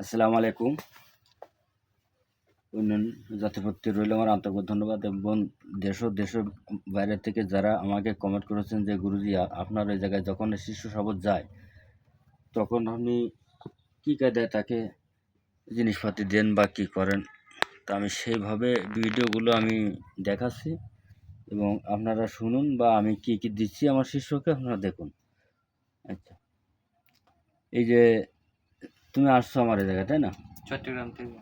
আসসালামু আলাইকুম। উন্নয়ন জাতিপত্যে রইল আমার আন্তরিক ধন্যবাদ এবং দেশ ও দেশের বাইরে থেকে যারা আমাকে কমেন্ট করেছেন যে, গুরুজি আপনার ওই জায়গায় যখন শিশু শপথ যায়, তখন আপনি কী কায়দায় তাকে জিনিসপাতি দেন বা কী করেন? তা আমি সেইভাবে ভিডিওগুলো আমি দেখাচ্ছি এবং আপনারা শুনুন বা আমি কী কী দিচ্ছি আমার শিষ্যকে, আপনারা দেখুন। আচ্ছা। এই যে তুমি আসছো আমার এই জায়গায় তাই না? চট্টগ্রাম থেকে।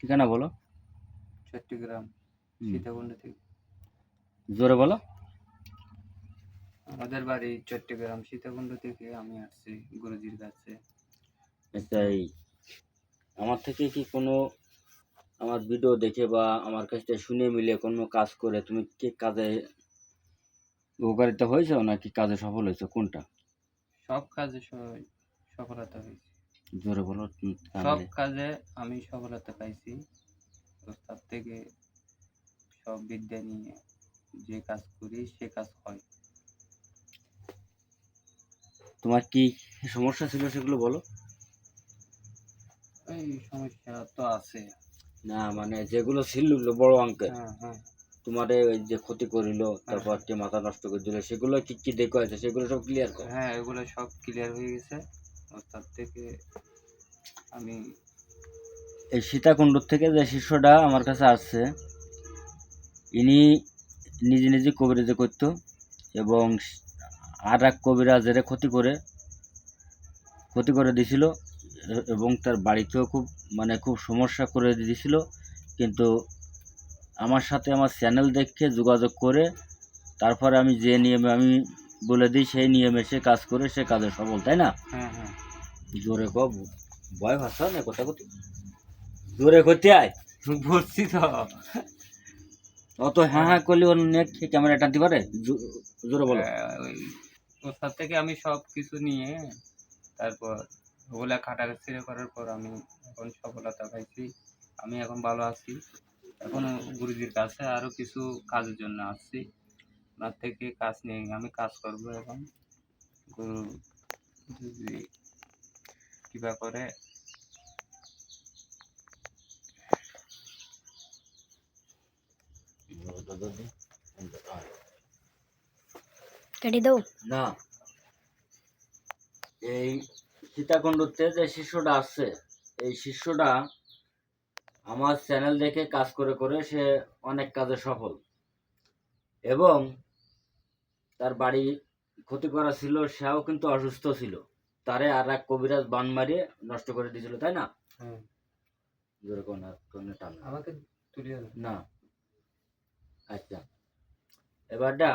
ঠিকানা বলো। চট্টগ্রাম সীতাকুণ্ড থেকে। জোরে বলো। আমাদের বাড়ি চট্টগ্রাম সীতাকুণ্ড থেকে আমি আসছি গুরুজির কাছে। তাই আমার থেকে কি কোনো আমার ভিডিও দেখে বা আমার কাছ থেকে শুনে মিলে কোনো কাজ করে তুমি কি কাজে উপকারিতা হয়েছে নাকি কাজে সফল হয়েছে? কোনটা? সব কাজে সফলতা হয়েছে। জোরে বলো সব কাজে আমি সফলতা পাইছি। ওস্তাদ থেকে সব বিদ্যা নিয়ে যে কাজ করি সে কাজ হয়। তোমার কি সমস্যা ছিল সেগুলো বলো। এই সমস্যা তো আছে। না মানে যেগুলো ছিল বড় অঙ্কের। হ্যাঁ হ্যাঁ। তোমার ওই যে ক্ষতি করিল তারপর মাথা নষ্ট করে দিল সেগুলো কি কি দেখো আছে? সেগুলো সব ক্লিয়ার কর। হ্যাঁ এগুলো সব ক্লিয়ার হয়ে গেছে। ওস্তাদ থেকে আমি এই সীতাকুণ্ডুর থেকে যে শিষ্যটা আমার কাছে আসছে, ইনি নিজে নিজে কবিরাজি করতো এবং আর এক কবিরাজের ক্ষতি করে ক্ষতি করে দিছিল এবং তার বাড়িতেও খুব মানে খুব সমস্যা করে দিয়েছিল কিন্তু আমার সাথে আমার চ্যানেল দেখে যোগাযোগ করে, তারপরে আমি যে নিয়মে আমি বলে দিই সেই নিয়মে সে কাজ করে সে কাজে সফল তাই না? হ্যাঁ হ্যাঁ। জোরে ক ভয় ভাষা না কথা কথা জোরে করতে আয়। বলছি তো। অত হ্যাঁ হ্যাঁ করলে ওর নেট ক্যামেরা টানতে পারে? জোরে বলো। ওই ওস্তাদ থেকে আমি সব কিছু নিয়ে তারপর ওগুলো ওগুলা খাটাখাটনি করার পর আমি এখন সফলতা পাইছি। আমি এখন ভালো আছি। এখন গুরুজির কাছে আরও কিছু কাজের জন্য আসছি। ওনার থেকে কাজ নিয়ে আমি কাজ করব এখন। গুরু যদি কিবা করে কেটে দাও। না। এই সীতাকুণ্ডতে যে শিষ্যটা আসছে এই শিষ্যটা আমার চ্যানেল দেখে কাজ করে করে সে অনেক কাজে সফল। এবং তার বাড়ি ক্ষতি করা ছিল সেও কিন্তু অসুস্থ ছিল। তারে আর এক কবিরাজ বান মারিয়ে নষ্ট করে দিয়েছিল তাই না? না। আমাকে না। আচ্ছা। এবারটা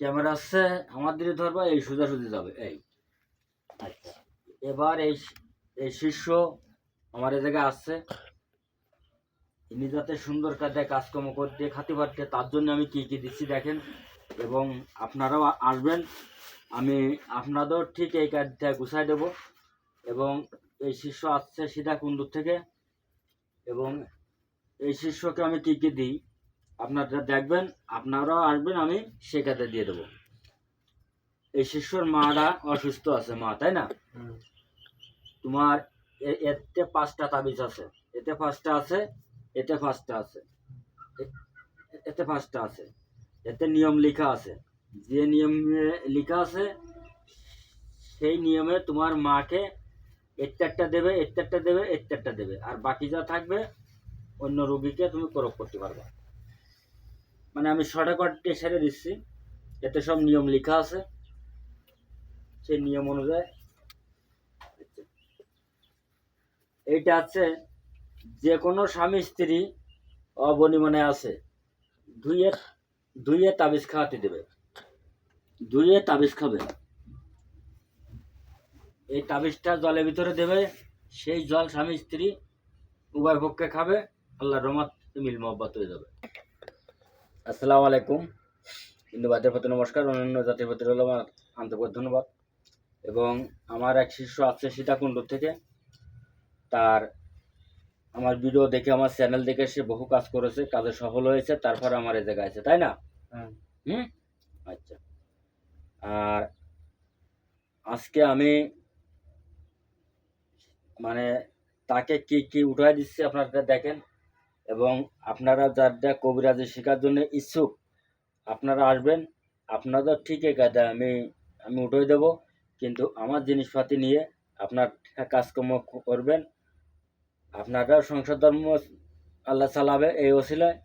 ক্যামেরা আসছে আমার দিকে ধরবা এই সোজাসুজি যাবে এই। আচ্ছা। এবার এই এই শিষ্য আমার এই জায়গায় আসছে। ইনি যাতে সুন্দর কাজে কাজকর্ম করতে খাতে পারতে তার জন্য আমি কি কি দিচ্ছি দেখেন। এবং আপনারাও আসবেন। আমি আপনাদের ঠিক এই কাজটা গুছাই দেব এবং এই শিষ্য আসছে সিধা কুন্দুর থেকে এবং এই শিষ্যকে আমি কি কি দিই আপনারা দেখবেন আপনারাও আসবেন আমি শেখাতে দিয়ে দেবো। এই শিষ্যর মাটা অসুস্থ আছে মা তাই না? তোমার এতে পাঁচটা তাবিজ আছে এতে পাঁচটা আছে এতে পাঁচটা আছে এতে পাঁচটা আছে। এতে নিয়ম লেখা আছে। যে নিয়মে লেখা আছে, সেই নিয়মে তোমার মাকে একটা দেবে একটা দেবে একটা দেবে। আর বাকি যা থাকবে, অন্য রুগীকে তুমি প্রয়োগ করতে পারবে। মানে আমি শর্টকাটে সেরে দিচ্ছি। এতে সব নিয়ম লেখা আছে। সেই নিয়ম অনুযায়ী। এইটা আছে, যে কোনো স্বামী স্ত্রী অবনিমনে আছে ধুয়ে ধুয়ে তাবিজ খাওয়াতে দেবে। ধুয়ে তাবিজ খাবে। এই তাবিজটা জলের ভিতরে দেবে। সেই জল স্বামী স্ত্রী উভয় পক্ষে খাবে। আল্লাহ রহমত, মিল মহব্বত হয়ে যাবে। আসসালামু আলাইকুম। হিন্দু জাতির প্রতি নমস্কার, অন্যান্য জাতির প্রতি হলো আমার আন্তরিক ধন্যবাদ। এবং আমার এক শিষ্য আছে সীতাকুণ্ড থেকে। তার আমার ভিডিও দেখে আমার চ্যানেল দেখে সে বহু কাজ করেছে কাজে সফল হয়েছে তারপর আমার এ জায়গায় আছে তাই না? হ্যাঁ। হুম? আচ্ছা। আর আজকে আমি মানে তাকে কি কি উঠাই দিচ্ছে আপনারা দেখেন। এবং আপনারা যার যারা কবিরাজি শেখার জন্য ইচ্ছুক আপনারা আসবেন। আপনাদের ঠিক এই কাজে আমি আমি উঠে দেব। কিন্তু আমার জিনিসপাতি নিয়ে আপনার কাজকর্ম করবেন। আপনারা সংসার ধর্ম আল্লাহ চালাবে এই ওসিলায়।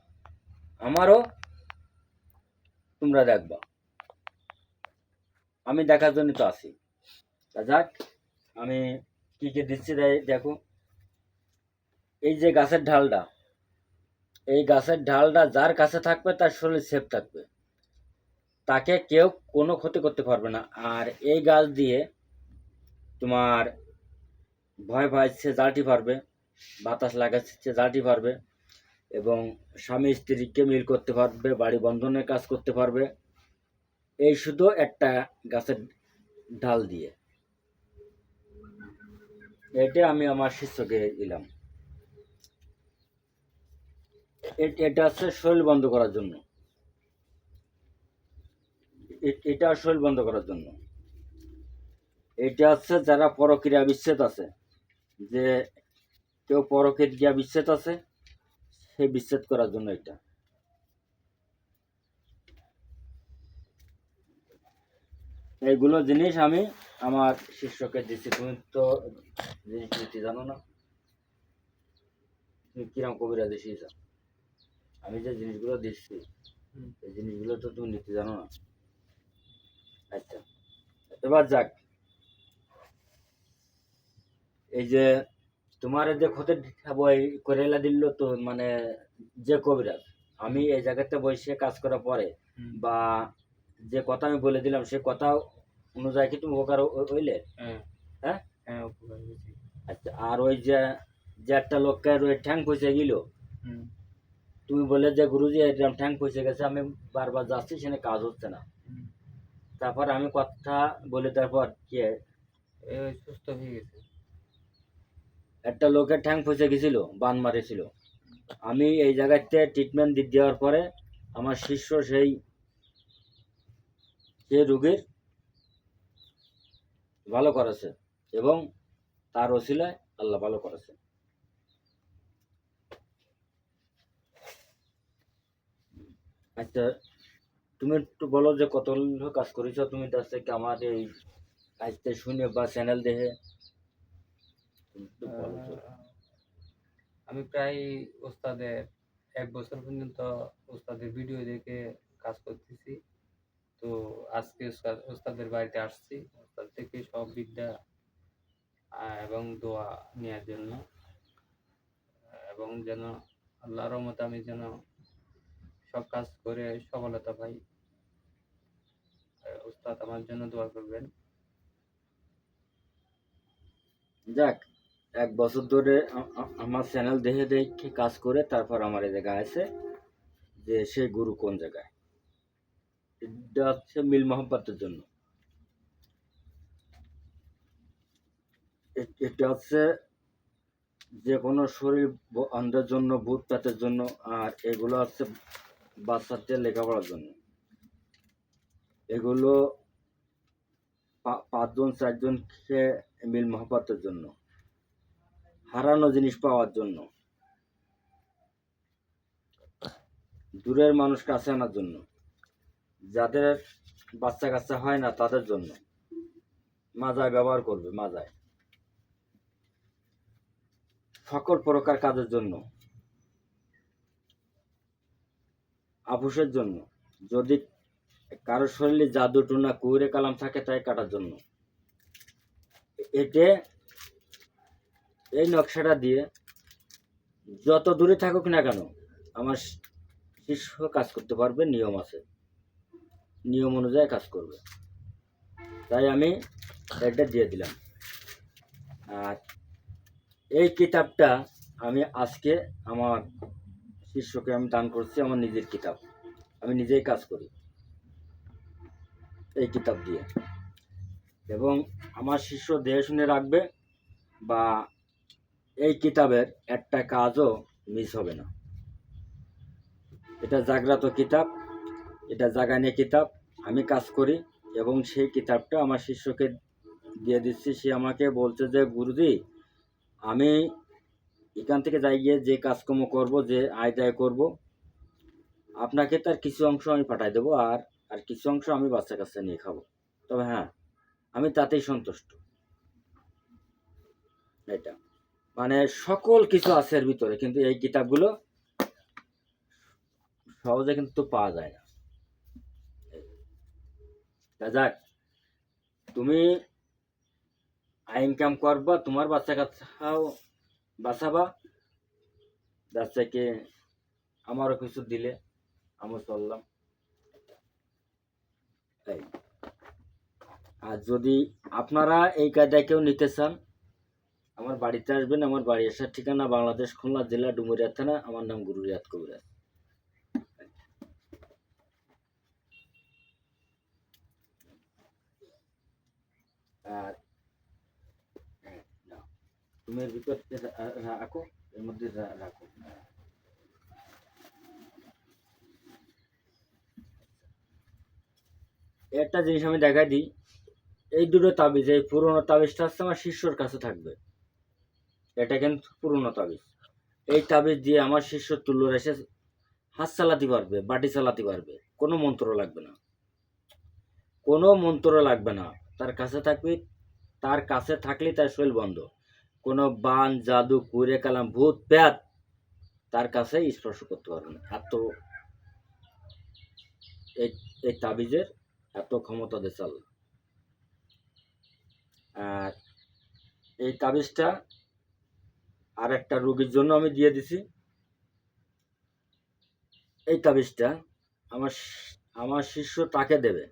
আমারও তোমরা দেখবা। আমি দেখার জন্য তো তা যাক, আমি কি কি দিচ্ছি দেখো। এই যে গাছের ঢালটা, এই গাছের ঢালটা যার কাছে থাকবে তার শরীর সেফ থাকবে। তাকে কেউ কোনো ক্ষতি করতে পারবে না। আর এই গাছ দিয়ে তোমার ভয় ভয় সে জালটি পারবে বাতাস লাগাচ্ছে জালটি পারবে এবং স্বামী স্ত্রীকে মিল করতে পারবে, বাড়ি বন্ধনের কাজ করতে পারবে। এই শুধু একটা গাছের ঢাল দিয়ে। এটা আমি আমার শিষ্যকে দিলাম। এটা হচ্ছে শরীর বন্ধ করার জন্য। এটা শরীর বন্ধ করার জন্য। এটা হচ্ছে যারা পরক্রিয়া বিচ্ছেদ আছে, যে কেউ পরক্রিয়া বিচ্ছেদ আছে সেই বিচ্ছেদ করার জন্য এটা। এইগুলো জিনিস আমি আমার শিষ্যকে দিচ্ছি তুমি তো জিনিস দিতে জানো না? তুমি কিরম কবিরা দিছিস আমি যে জিনিসগুলো দিচ্ছি এই জিনিসগুলো তো তুমি নিতে জানো না। আচ্ছা এবার যাক। এই যে তোমার যে ক্ষতি বই করে এলা দিল তো মানে যে কবিরাজ আমি এই জায়গাতে বসে কাজ করার পরে বা যে কথা আমি বলে দিলাম সে কথা অনুযায়ী কি তুমি উপকার হইলে? হ্যাঁ। হ্যাঁ? হ্যাঁ আচ্ছা আর ওই যে যে একটা লোককে ওই ঠ্যাং পয়সা গেল তুমি বলে যে গুরুজি এরকম ঠ্যাং পয়সা গেছে আমি বারবার যাচ্ছি সেখানে কাজ হচ্ছে না। তারপর আমি কথা বলে তারপর কি? সুস্থ হয়ে গেছে। একটা লোকের ঠ্যাং ফসে গেছিল, বান মারেছিল। আমি এই জায়গাতে ট্রিটমেন্ট দিয়ে দেওয়ার পরে আমার শিষ্য সেই সেই রোগীর ভালো করেছে এবং তার ওসিলায় আল্লাহ ভালো করেছে। আচ্ছা তুমি একটু বলো যে কত কাজ করেছ? তুমি তার থেকে আমার এই কাজটা শুনে বা চ্যানেল দেখে তুমি একটু বলো তো। আহ, আমি প্রায় ওস্তাদের এক বছর পর্যন্ত ওস্তাদের ভিডিও দেখে কাজ করতেছি। তো আজকে ওস্তাদের বাড়িতে আসছি। ওস্তাদ থেকে সব বিদ্যা এবং দোয়া নেওয়ার জন্য। এবং যেন আল্লাহর মতো আমি যেন সব কাজ করে সফলতা পাই। ওস্তাদ আমার জন্য দোয়া করবেন। যাক এক বছর ধরে আমার চ্যানেল দেখে দেখে কাজ করে তারপর আমার এই জায়গায় আছে যে সে গুরু কোন জায়গায়? এটা হচ্ছে মিল মোহাম্মতের জন্য। এটা হচ্ছে যে কোনো শরীর অন্ধের জন্য, ভূত প্রেতের জন্য, আর এগুলো হচ্ছে বাচ্চাদের লেখাপড়ার জন্য। এগুলো পাঁচজন, চারজন খেয়ে মিল মোহাম্মতের জন্য। হারানো জিনিস পাওয়ার জন্য। দূরের মানুষ কাছে আনার জন্য। যাদের বাচ্চা কাচ্চা হয় না, তাদের জন্য। মাজায় ব্যবহার করবে, মাজায়। সকল প্রকার কাজের জন্য। আপুষের জন্য। যদি কারও শরীরে জাদু টুনা কুহুরে কালাম থাকে, তাই কাটার জন্য। এতে এই নকশাটা দিয়ে যত দূরে থাকুক না কেন, আমার শিষ্য কাজ করতে পারবে, নিয়ম আছে। নিয়ম অনুযায়ী কাজ করবে। তাই আমি এটা দিয়ে দিলাম। আর এই কিতাবটা আমি আজকে আমার শিষ্যকে আমি দান করছি, আমার নিজের কিতাব। আমি নিজেই কাজ করি এই কিতাব দিয়ে। এবং আমার শিষ্য দেখে শুনে রাখবে বা এই কিতাবের একটা কাজও মিস হবে না। এটা জাগ্রত কিতাব, এটা জাগানে কিতাব, আমি কাজ করি এবং সেই কিতাবটা আমার শিষ্যকে দিয়ে দিচ্ছি। সে আমাকে বলছে যে, গুরুজি, আমি এখান থেকে যাই গিয়ে যে কাজকর্ম করব, যে আয় দায় করব, আপনাকে তার কিছু অংশ আমি পাঠাই দেবো আর আর কিছু অংশ আমি বাচ্চা কাচ্চা নিয়ে খাব। তবে হ্যাঁ আমি তাতেই সন্তুষ্ট। এটা। মানে সকল কিছু আছে এর ভিতরে, কিন্তু এই কিতাবগুলো সহজে কিন্তু পাওয়া যায় না। যাক, তুমি ইনকাম করবা, তোমার বাচ্চা কাচ্চাও বাঁচাবা। বাচ্চাকে আমারও কিছু দিলে, আমি চললাম। আর যদি আপনারা এই কায়দায় কেউ নিতে চান আমার বাড়িতে আসবেন, আমার বাড়ি আসার ঠিকানা বাংলাদেশ খুলনা জেলা ডুমুরিয়া থানা, আমার নাম গুরু রিয়াদ কবিরাজ আর হ্যাঁ। তুমি রা- রাখো, এর মধ্যে রাখো একটা জিনিস আমি দেখাই দিই, এই দুটো তাবিজ, এই পুরোনো তাবিজটা হচ্ছে আমার শিষ্যর কাছে থাকবে এটা কিন্তু পুরোনো তাবিজ। এই তাবিজ দিয়ে আমার শিষ্য তুল্য এসে হাত চালাতে পারবে, বাটি চালাতে পারবে। কোনো মন্ত্র লাগবে না। কোনো মন্ত্র লাগবে না। তার কাছে থাকবে, তার কাছে থাকলে তার শরীর বন্ধ। কোনো বান, জাদু, কুড়ে, কালাম, ভূত প্যাত তার কাছে স্পর্শ করতে পারবে না। এত এই তাবিজের এত ক্ষমতা আল্লাহ আর এই তাবিজটা আর একটা রোগীর জন্য আমি দিয়ে দিছি। এই তাবিজটা আমার আমার শিষ্য তাকে দেবে।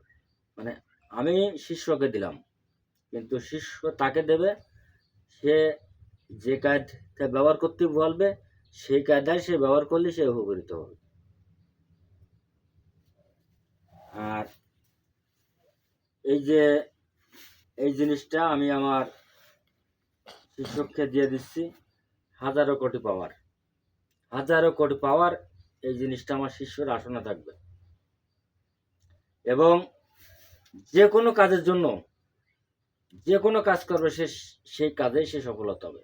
মানে আমি শিষ্যকে দিলাম। কিন্তু শিষ্য তাকে দেবে, সে যে কায়দা ব্যবহার করতে বলবে, সেই কায়দায় সে ব্যবহার করলে সে উপকৃত হবে। আর এই যে, এই জিনিসটা আমি আমার শিক্ষককে দিয়ে দিচ্ছি। হাজারো কোটি পাওয়ার। হাজারো কোটি পাওয়ার এই জিনিসটা আমার শিষ্যর আসনা থাকবে। এবং যে কোনো কাজের জন্য, যে কোনো কাজ করবে সে, সেই কাজেই সে সফলতা হবে।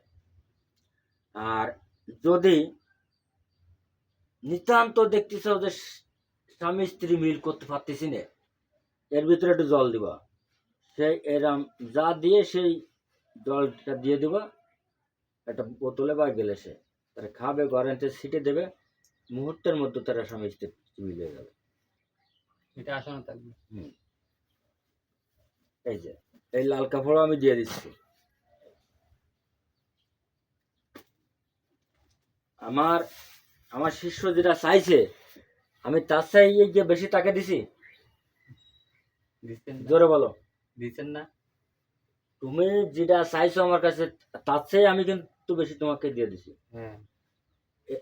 আর যদি নিতান্ত দেখতেছ যে স্বামী স্ত্রী মিল করতে পারতেছি না, এর ভিতরে একটু জল দিবা। সেই এরাম যা দিয়ে সেই জলটা দিয়ে দিবা। একটা বোতলে বা গ্লাসে তারা খাবে গরেন্টে সিটে দেবে মুহূর্তের মধ্যে তারা স্বামী স্ত্রী মিলে যাবে। এটা আসলে থাকবে। হুম। এই যে এই লাল কাপড়ও আমি দিয়ে দিচ্ছি। আমার আমার শিষ্য যেটা চাইছে আমি তার চাই গিয়ে বেশি টাকা দিছি? জোরে বলো। দিচ্ছেন না। তুমি যেটা চাইছো আমার কাছে তার চেয়ে আমি কিন্তু বেশি তোমাকে দিয়ে দিছি। হ্যাঁ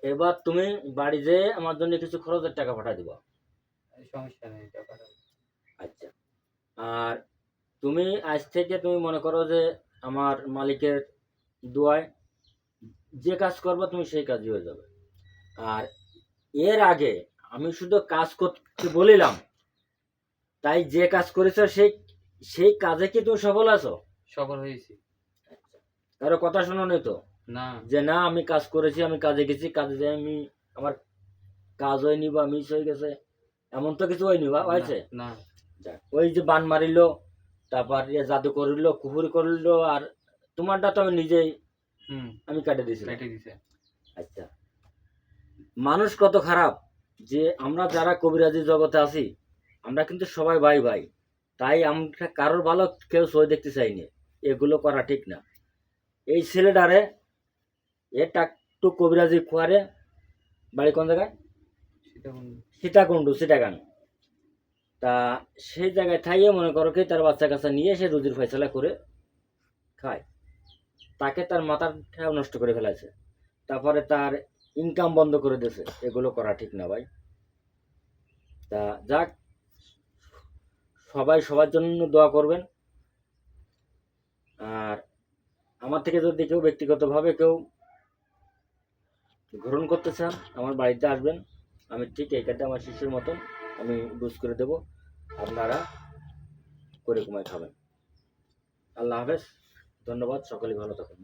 এবার তুমি বাড়ি যেয়ে আমার জন্য কিছু খরচের টাকা পাঠাই দিবা। সমস্যা নেই আচ্ছা। আর তুমি আজ থেকে তুমি মনে করো যে আমার মালিকের দোয়ায় যে কাজ করবে তুমি সেই কাজই হয়ে যাবে। আর এর আগে আমি শুধু কাজ করতে বলিলাম তাই যে কাজ করেছ সেই সেই কাজে কি তুমি সফল আছো? সফল হয়েছি। কারও কথা শোনো নেই তো? না। যে না আমি কাজ করেছি আমি কাজে গেছি কাজে যাই আমি আমার কাজ হয়নি বা মিস হয়ে গেছে এমন তো কিছু হয়নি বা হয়েছে? না ওই যে বান মারিল তারপর ইয়ে জাদু করিল কুহুরি করিল আর তোমারটা তো আমি নিজেই আমি কেটে দিছে আচ্ছা। মানুষ কত খারাপ যে আমরা যারা কবিরাজি জগতে আছি আমরা কিন্তু সবাই ভাই ভাই তাই আমরা কারোর ভালো কেউ সই দেখতে চাইনি এগুলো করা ঠিক না। এই ছেলেটারে এটা একটু কবিরাজি খোয়ারে বাড়ি কোন জায়গায়? সীতাকুণ্ড। সীতাগান তা সেই জায়গায় থাইয়ে মনে করো কি তার বাচ্চা কাচ্চা নিয়ে সে রুজির ফয়সলা করে খায়। তাকে তার মাথাটা নষ্ট করে ফেলেছে তারপরে তার ইনকাম বন্ধ করে দিয়েছে। এগুলো করা ঠিক না ভাই। তা যাক সবাই সবার জন্য দোয়া করবেন। আর আমার থেকে যদি কেউ ব্যক্তিগতভাবে কেউ গ্রহণ করতে চান, আমার বাড়িতে আসবেন। আমি ঠিক এই কাজটা আমার শিশুর মতন আমি বুঝ করে দেব। আপনারা করে কমায় খাবেন। আল্লাহ হাফেজ। ধন্যবাদ। সকলে ভালো থাকুন।